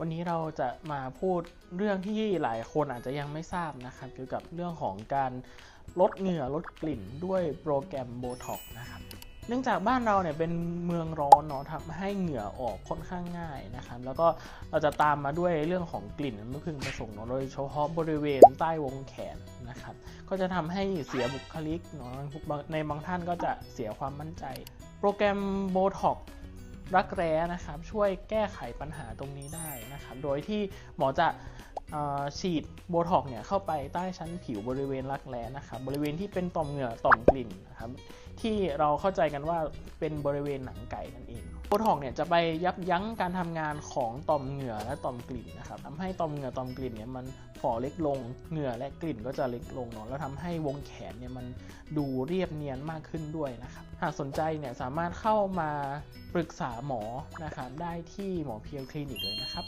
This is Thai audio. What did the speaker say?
วันนี้เราจะมาพูดเรื่องที่หลายคนอาจจะยังไม่ทราบนะครับเกี่ยวกับเรื่องของการลดเหงื่อลดกลิ่นด้วยโปรแกรมโบท็อกนะครับเนื่องจากบ้านเราเนี่ยเป็นเมืองร้อนเนาะทำให้เหงื่อออกค่อนข้างง่ายนะครับแล้วก็เราจะตามมาด้วยเรื่องของกลิ่นไม่พึงประสงค์เนาะโดยเฉพาะบริเวณใต้วงแขนนะครับก็จะทำให้เสียบุคลิกเนาะในบางท่านก็จะเสียความมั่นใจ โปรแกรมโบท็อก รักแร้นะครับช่วยแก้ไขปัญหาตรงนี้ได้นะครับโดยที่หมอจะ ฉีดโบท็อกเนี่ยเข้าไปใต้ชั้นผิวบริเวณรักแร้นะครับบริเวณที่เป็นต่อมเหงื่อต่อมกลิ่นนะครับที่เราเข้าใจกันว่าเป็นบริเวณหนังไก่นั่นเองโบท็อกเนี่ยจะไปยับยั้งการทำงานของต่อมเหงื่อและต่อมกลิ่นนะครับทำให้ต่อมเหงื่อต่อมกลิ่นเนี่ยมันฝ่อเล็กลงเหงื่อและกลิ่นก็จะเล็กลงเนาะแล้วทำให้วงแขนเนี่ยมันดูเรียบเนียนมากขึ้นด้วยนะครับหากสนใจเนี่ยสามารถเข้ามาปรึกษาหมอนะครับได้ที่หมอเพียวคลินิกเลยนะครับ